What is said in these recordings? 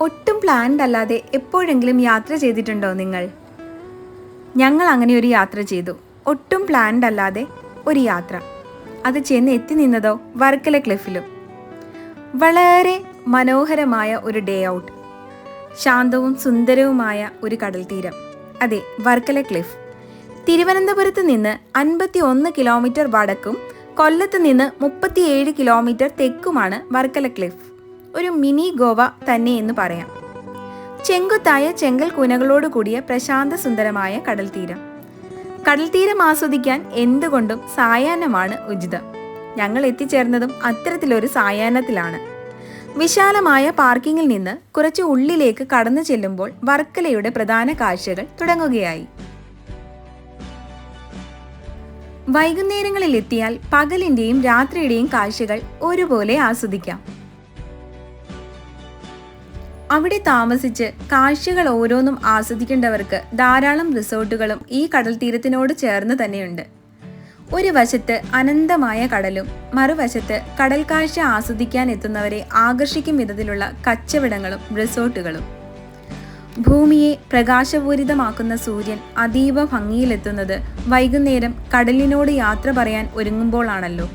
ഒട്ടും പ്ലാൻഡ് അല്ലാതെ എപ്പോഴെങ്കിലും യാത്ര ചെയ്തിട്ടുണ്ടോ നിങ്ങൾ? ഞങ്ങൾ അങ്ങനെ ഒരു യാത്ര ചെയ്തു. ഒട്ടും പ്ലാൻഡ് അല്ലാതെ ഒരു യാത്ര. അത് ചെന്ന് എത്തി നിന്നതോ വർക്കല ക്ലിഫിലും. വളരെ മനോഹരമായ ഒരു ഡേ ഔട്ട് ശാന്തവും സുന്ദരവുമായ ഒരു കടൽ തീരം. അതെ വർക്കല ക്ലിഫ്. തിരുവനന്തപുരത്ത് നിന്ന് അൻപത്തി ഒന്ന് കിലോമീറ്റർ വടക്കും കൊല്ലത്ത് നിന്ന് മുപ്പത്തിയേഴ് കിലോമീറ്റർ തെക്കുമാണ് വർക്കല ക്ലിഫ്. ഒരു മിനി ഗോവ തന്നെ എന്ന് പറയാം. ചെങ്കുത്തായ ചെങ്കൽ കുനകളോട് കൂടിയ പ്രശാന്ത സുന്ദരമായ കടൽ തീരം കടൽ തീരം ആസ്വദിക്കാൻ എന്തുകൊണ്ടും സായാഹ്നമാണ് ഉചിതം. ഞങ്ങൾ എത്തിച്ചേർന്നതും അത്തരത്തിലൊരു സായാഹ്നത്തിലാണ്. വിശാലമായ പാർക്കിങ്ങിൽ നിന്ന് കുറച്ച് ഉള്ളിലേക്ക് കടന്നു ചെല്ലുമ്പോൾ വർക്കലയുടെ പ്രധാന കാഴ്ചകൾ തുടങ്ങുകയായി. വൈകുന്നേരങ്ങളിൽ എത്തിയാൽ പകലിന്റെയും രാത്രിയുടെയും കാഴ്ചകൾ ഒരുപോലെ ആസ്വദിക്കാം. അവിടെ താമസിച്ച് കാഴ്ചകൾ ഓരോന്നും ആസ്വദിക്കേണ്ടവർക്ക് ധാരാളം റിസോർട്ടുകളും ഈ കടൽ തീരത്തിനോട് ചേർന്ന് തന്നെയുണ്ട്. ഒരു വശത്ത് അനന്തമായ കടലും മറുവശത്ത് കടൽ കാഴ്ച ആസ്വദിക്കാൻ എത്തുന്നവരെ ആകർഷിക്കും വിധത്തിലുള്ള കച്ചവടങ്ങളും റിസോർട്ടുകളും. ഭൂമിയെ പ്രകാശപൂരിതമാക്കുന്ന സൂര്യൻ അതീവ ഭംഗിയിലെത്തുന്നത് വൈകുന്നേരം കടലിനോട് യാത്ര പറയാൻ ഒരുങ്ങുമ്പോഴാണല്ലോ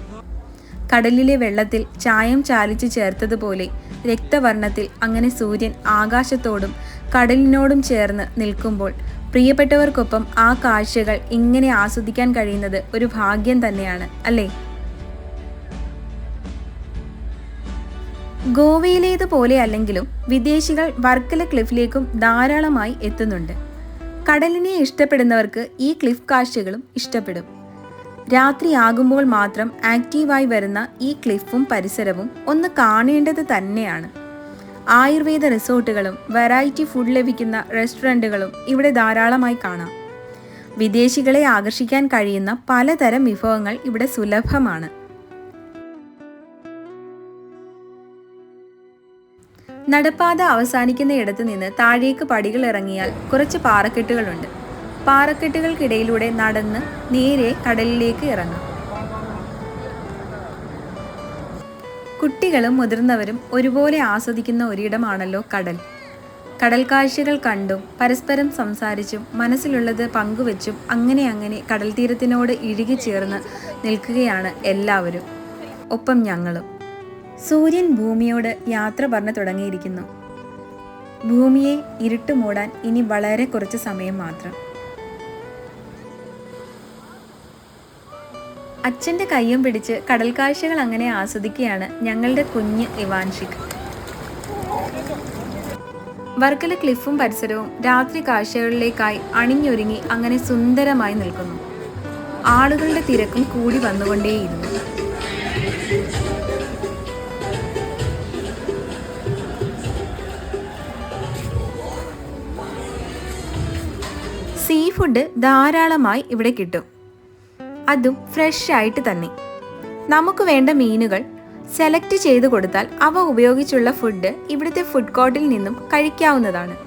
കടലിലെ വെള്ളത്തിൽ ചായം ചാലിച്ച് ചേർത്തതുപോലെ രക്തവർണത്തിൽ അങ്ങനെ സൂര്യൻ ആകാശത്തോടും കടലിനോടും ചേർന്ന് നിൽക്കുമ്പോൾ പ്രിയപ്പെട്ടവർക്കൊപ്പം ആ കാഴ്ചകൾ ഇങ്ങനെ ആസ്വദിക്കാൻ കഴിയുന്നത് ഒരു ഭാഗ്യം തന്നെയാണ് അല്ലേ? ഗോവയിലേതുപോലെ അല്ലെങ്കിലും വിദേശികൾ വർക്കല ക്ലിഫിലേക്കും ധാരാളമായി എത്തുന്നുണ്ട്. കടലിനെ ഇഷ്ടപ്പെടുന്നവർക്ക് ഈ ക്ലിഫ് കാഴ്ചകളും ഇഷ്ടപ്പെടും. രാത്രിയാകുമ്പോൾ മാത്രം ആക്റ്റീവായി വരുന്ന ഈ ക്ലിഫും പരിസരവും ഒന്ന് കാണേണ്ടത് തന്നെയാണ്. ആയുർവേദ റിസോർട്ടുകളും വെറൈറ്റി ഫുഡ് ലഭിക്കുന്ന റെസ്റ്റോറന്റുകളും ഇവിടെ ധാരാളമായി കാണാം. വിദേശികളെ ആകർഷിക്കാൻ കഴിയുന്ന പലതരം വിഭവങ്ങൾ ഇവിടെ സുലഭമാണ്. നടപ്പാത അവസാനിക്കുന്ന നിന്ന് താഴേക്ക് പടികൾ ഇറങ്ങിയാൽ കുറച്ച് പാറക്കെട്ടുകളുണ്ട്. പാറക്കെട്ടുകൾക്കിടയിലൂടെ നടന്ന് നേരെ കടലിലേക്ക് ഇറങ്ങാം. കുട്ടികളും മുതിർന്നവരും ഒരുപോലെ ആസ്വദിക്കുന്ന ഒരിടമാണല്ലോ കടൽ. കടൽ കാഴ്ചകൾ കണ്ടും പരസ്പരം സംസാരിച്ചും മനസ്സിലുള്ളത് പങ്കുവെച്ചും അങ്ങനെ അങ്ങനെ കടൽ തീരത്തിനോട് ഇഴുകി ചേർന്ന് നിൽക്കുകയാണ് എല്ലാവരും. ഒപ്പം ഞങ്ങളും. സൂര്യൻ ഭൂമിയോട് യാത്ര പറഞ്ഞു തുടങ്ങിയിരിക്കുന്നു. ഭൂമിയെ ഇരുട്ട് മൂടാൻ ഇനി വളരെ കുറച്ച് സമയം മാത്രം. അച്ഛന്റെ കയ്യും പിടിച്ച് കടൽ കാഴ്ചകൾ അങ്ങനെ ആസ്വദിക്കുകയാണ് ഞങ്ങളുടെ കുഞ്ഞ് ഇവാൻഷിക്. വർക്കല ക്ലിഫും പരിസരവും രാത്രി കാഴ്ചകളിലേക്കായി അണിഞ്ഞൊരുങ്ങി അങ്ങനെ സുന്ദരമായി നിൽക്കുന്നു. ആളുകളുടെ തിരക്കും കൂടി വന്നുകൊണ്ടേയിരുന്നു. സീ ഫുഡ് ധാരാളമായി ഇവിടെ കിട്ടും. അതും ഫ്രഷ് ആയിട്ട് തന്നെ. നമുക്ക് വേണ്ട മീനുകൾ സെലക്ട് ചെയ്ത് കൊടുത്താൽ അവ ഉപയോഗിച്ചുള്ള ഫുഡ് ഇവിടുത്തെ ഫുഡ് കോർട്ടിൽ നിന്നും കഴിക്കാവുന്നതാണ്.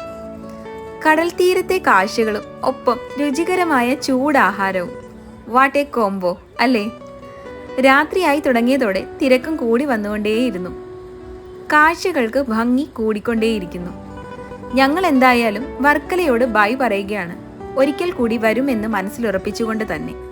കടൽ തീരത്തെ കാഴ്ചകളും ഒപ്പം രുചികരമായ ചൂടാഹാരവും. വാട്ട് എ കോംബോ അല്ലേ? രാത്രിയായി തുടങ്ങിയതോടെ തിരക്കും കൂടി വന്നുകൊണ്ടേയിരുന്നു. കാഴ്ചകൾക്ക് ഭംഗി കൂടിക്കൊണ്ടേയിരിക്കുന്നു. ഞങ്ങൾ എന്തായാലും വർക്കലയോട് ബൈ പറയുകയാണ്. ഒരിക്കൽ കൂടി വരുമെന്ന് മനസ്സിലുറപ്പിച്ചുകൊണ്ട് തന്നെ.